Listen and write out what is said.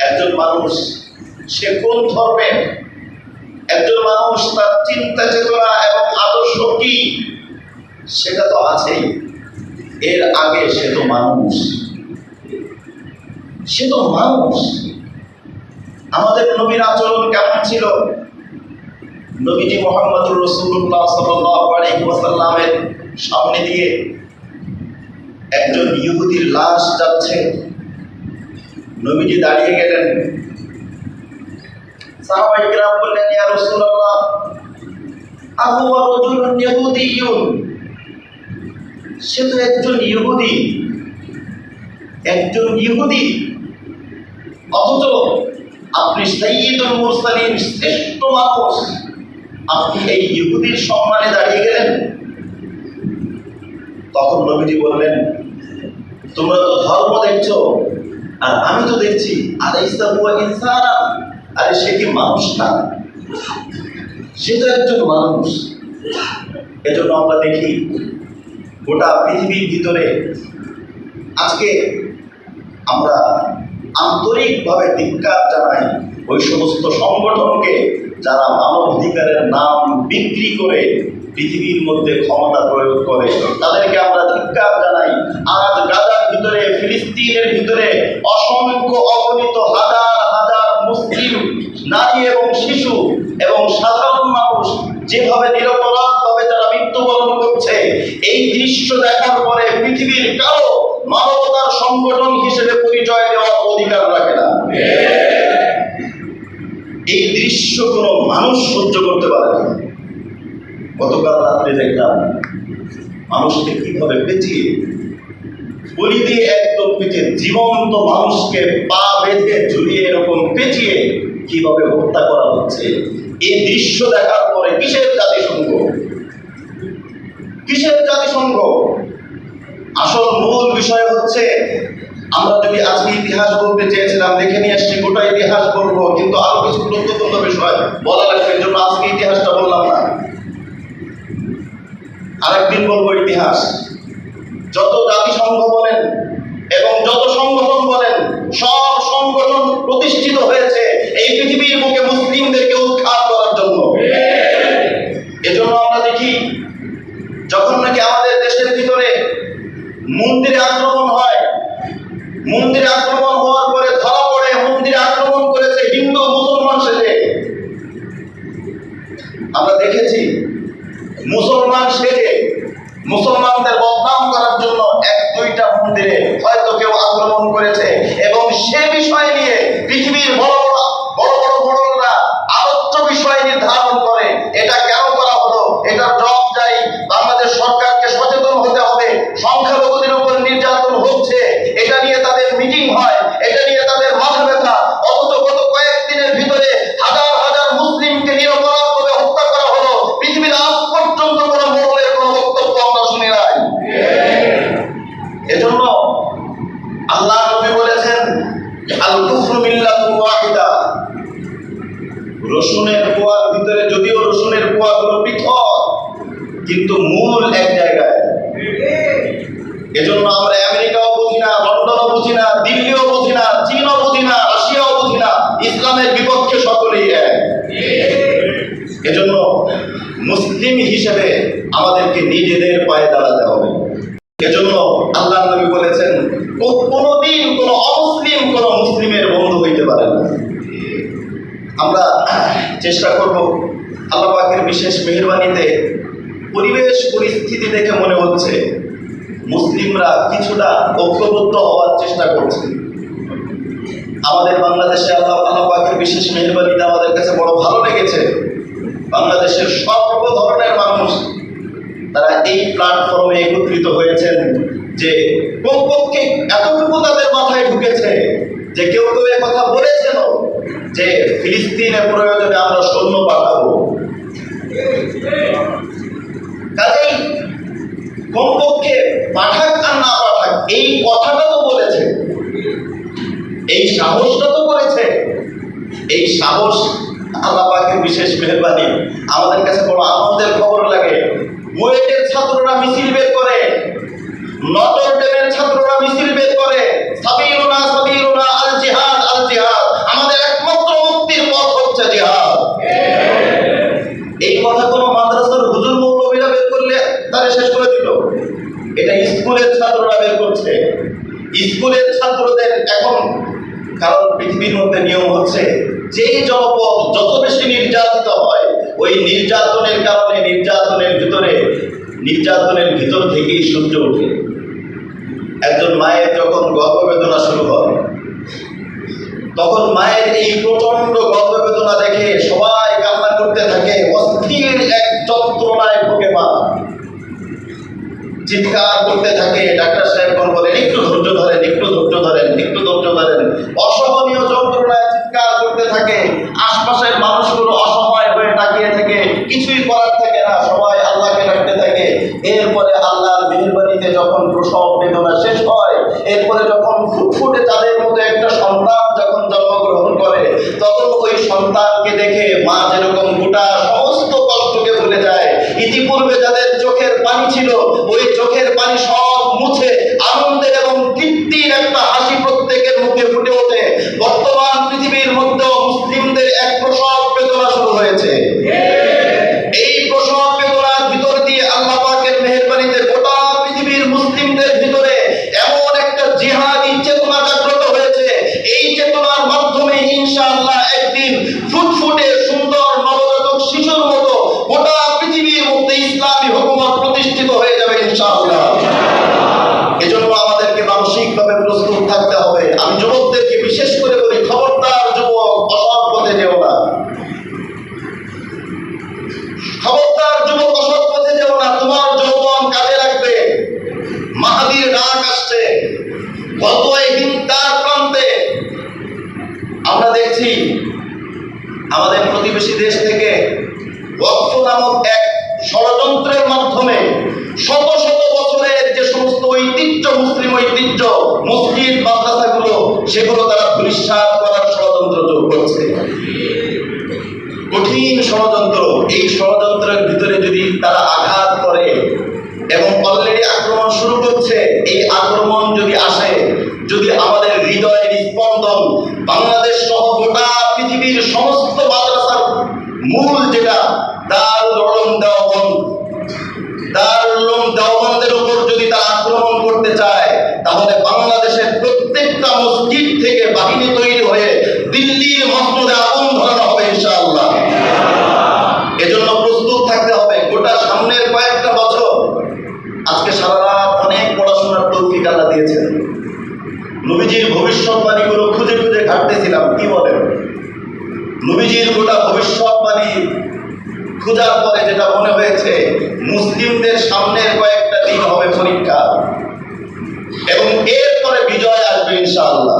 একজন মানুষ, সে কোন ধর্মের? একজন মানুষ তার চিন্তা চেতনা এবং আদর্শ কি? সেটা তো আছেই। এর আগে সে তো মানুষ। সে তো মানুষ। আমাদের নবীর আচরণ কেমন ছিল? নবীজি মোহাম্মদুর রসুল্লাহ সাল্লামের সামনে দিয়ে একজন ইহুদির লাশ যাচ্ছে। নবীজি দাঁড়িয়ে গেলেন। সে তো একজন একজন অথচ আপনি শ্রেষ্ঠ মানুষ। আপনি এই ইহুদির সম্মানে দাঁড়িয়ে গেলেন। তখন নবীজি বললেন, তোমরা তো ধর্ম দেখছ আর আমি তো দেখছি আরে সে কি মানুষ না? সে তো একজন মানুষ। এজন্য আমরা দেখি, গোটা পৃথিবীর ভিতরে আজকে আমরা আন্তরিকভাবে ধিক্কার জানাই ওই সমস্ত সংগঠনকে যারা মানব অধিকারের নাম বিক্রি করে পৃথিবীর মধ্যে ক্ষমতা প্রয়োগ করে, তাদেরকে আমরা ধিক্কার জানাই। আজ গাজার ভিতরে, ফিলিস্তিনের ভিতরে অসংখ্য অগণিত হাজার হাজার মুসলিম, নারী এবং শিশু এবং সাধারণ মানুষ যেভাবে নিরপরাধভাবে তারা মৃত্যুবরণ করছে, এই দৃশ্য দেখার পরে পৃথিবীর কারও মানবতার সংগঠন হিসেবে পরিচয় দেওয়ার অধিকার রাখে না। এই দৃশ্য কোনো মানুষ সহ্য করতে পারে না। গতকাল রাত্রে দেখলাম, মানুষকে কীভাবে পেঁচিয়ে বলি দিয়ে একদম পেঁচিয়ে জীবন্ত মানুষকে পা বেঁধে ঝুলিয়ে এরকম পেঁচিয়ে কীভাবে হত্যা করা হচ্ছে, এই দৃশ্য দেখার পরে কিসের জাতিসংঘ? কিসের জাতিসংঘ? আসল মূল বিষয় হচ্ছে আমরা যদি আজকে ইতিহাস বলতে চেয়েছিলাম, দেখে নিয়ে আসছি, গোটা ইতিহাস বলব, কিন্তু আরও কিছু গুরুত্বপূর্ণ বিষয় বলা লাগবে এর জন্য আজকে ইতিহাসটা বললাম না। আরেকদিন বলব ইতিহাস। যত জাতিসংঘ বলেন এবং যত সংগঠন বলেন, সব সংগঠন প্রতিষ্ঠিত হয়েছে। এই পৃথিবীর আমরা দেখেছি মুসলমান সেজে মুসলমানদের বদনাম করার জন্য এক দুইটা মন্দিরে হয়তো কেউ আক্রমণ করেছে এবং সে বিষয় নিয়ে পৃথিবীর বড় কিন্তু মূল এক জায়গায়। এজন্য আমরা আমেরিকাও বুঝি না, লন্ডনও বুঝি না, দিল্লিও বুঝি না, চীনও বুঝি না, রাশিয়াও বুঝি না, ইসলামের বিপক্ষে সকলেই এক। এজন্য মুসলিম হিসেবে আমাদেরকে নিজেদের পায়ে দাঁড়াতে হবে। এজন্য আল্লাহ নবী বলেছেন কোনোদিন কোনো অমুসলিম, কোনো মুসলিমের বন্ধু হইতে পারে না। আমরা চেষ্টা করব আল্লাহ পাকের বিশেষ মেহরবানিতে পরিবেশ পরিস্থিতি দেখে মনে হচ্ছে মুসলিমরা কিছুটা ঐক্যবদ্ধ হওয়ার চেষ্টা করছে। আমাদের বাংলাদেশে আল্লাহ আল্লাহ পাকের বিশেষ মেহরবানিতে আমাদের কাছে বড় ভালো লেগেছে। বাংলাদেশের সর্ব ধরনের মানুষ তারা এই প্ল্যাটফর্মে একত্রিত হয়েছেন যে কমপক্ষে এতটুকু তাদের মাথায় ঢুকেছে যে কেউ কেউ কথা বলেছেন যে ফিলিস্তিনের প্রয়োজনে আমরা সৈন্য পাঠাবো। সাহসটা তো করেছে। এই সাহস আল্লাহ পাকের বিশেষ মেহরবানি। আমাদের কাছে বড় আনন্দের খবর লাগে। বুয়েটের ছাত্ররা মিছিল বের করে। নটর ডেমের ছাত্ররা মিছিল বের করে। সাবিরুনা সাবিরুনা আল জিহাদ আল জিহাদ আমাদের একমাত্র মুক্তির পথ হচ্ছে জিহাদ। এই কথা কোনো মাদ্রাসার হুজুর মৌলবীরা বের করলে তারা শেষ করে দিল। এটা স্কুলের ছাত্ররা বের করছে। স্কুলের ছাত্রদের এখন কারণ পৃথিবীর মধ্যে নিয়ম হচ্ছে, যেই জনপদ যত বেশি নির্যাতিত হয়, ওই নির্যাতনের কারণে নির্যাতনের ভিতরে, নির্যাতনের ভিতর থেকেই সূর্য ওঠে। একজন মায়ের যখন গর্ভবেদনা শুরু হয়, তখন মায়ের এই প্রচণ্ড গর্ভবেদনা দেখে সবাই কান্না করতে থাকে, অস্থির এক যন্ত্রণায় ভোগে মা। চিৎকার করতে থাকে, ডাক্তার সাহেবগণ বলেন একটু ধৈর্য ধরেন একটু ধৈর্য ধরেন একটু ধৈর্য ধরেন। অসহনীয় যন্ত্রণায় চিৎকার করতে থাকে, আশপাশের মানুষগুলো অসহায় হয়ে তাকিয়ে থাকে, কিছুই করার থাকে না, সবাই আল্লাহকে ডাকতে থাকে। এরপরে আল্লাহর মেহরবানিতে যখন প্রসব বেদনা শেষ হয়, এরপরে যখন ফুটফুটে তাদের মধ্যে একটা সন্তান যখন জন্মগ্রহণ করে, তখন ওই সন্তানকে দেখে মা যেরকম গোটা সমস্ত কষ্টকে ভুলে যায় ইতিপূর্বে যাদের চোখের পানি ছিল ওই চোখের পানি সব মুছে আমরা দেখছি আমাদের প্রতিবেশী দেশ থেকে ওয়াক্ফ নামক এক ষড়যন্ত্রের মাধ্যমে শত শত বছরের যে সমস্ত ঐতিহ্য, মুসলিম ঐতিহ্য, মসজিদ, মাদ্রাসাগুলো, সেগুলো তারা ধূলিসাৎ করার ষড়যন্ত্র যোগ করছে। কঠিন ষড়যন্ত্র, এই ষড়যন্ত্রের ভিতরে যদি তারা আঘাত করে এবং অলরেডি আক্রমণ শুরু করছে এই আক্রমণ যদি আসে যদি আমাদের হৃদয়ের স্পন্দন। বাংলাদেশ সহ গোটা পৃথিবীর সমস্ত মাদ্রাসার মূল যেটা, দারুল উলুম দেওবন্দ। দারুল উলুম দেওবন্দের উপর যদি তারা আক্রমণ করতে চায়, তাহলে ঘাটতেছিলাম কি বলেন নবীজির গোটা ভবিষ্যৎবাণী খোঁজার পরে যেটা মনে হয়েছে, মুসলিমদের সামনে কয়েকটা দিন হবে পরীক্ষা, এবং এরপরে বিজয় আসবে ইনশাআল্লাহ।